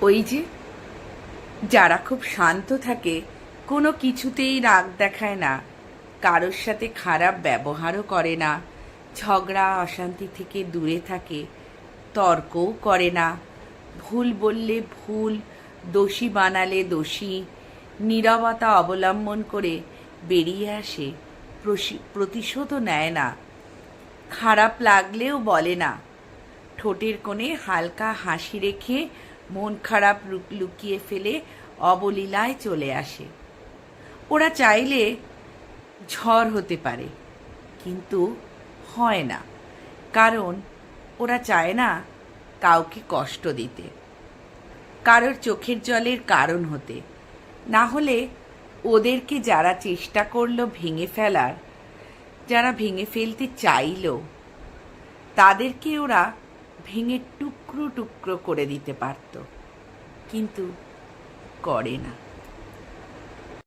ওই যে, যারা খুব শান্ত থাকে, কোনো কিছুতেই রাগ দেখায় না, কারোর সাথে খারাপ ব্যবহারও করে না, ঝগড়া, অশান্তি থেকে দূরে থাকে, তর্কও করে না, ভুল বললে ভুল, দোষী বানালে দোষী, নীরবতা অবলম্বন করে বেরিয়ে আসে প্রতিশোধও নেয় না, খারাপ লাগলেও বলে না, ঠোঁটের কোণে হালকা হাসি রেখে মন খারাপ লুকিয়ে ফেলে অবলীলায় চলে আসে। ওরা চাইলে ঝড় হতে পারে, কিন্তু হয় না, কারণ ওরা চায় না কাউকে কষ্ট দিতে। কারোর চোখের জলের কারণ হতে। না হলে ওদেরকে যারা চেষ্টা করল ভেঙে ফেলার, যারা ভেঙে ফেলতে চাইলো, তাদেরকে ওরা ভেঙে টুকরো টুকরো করে দিতে পারত। কিন্তু করে না।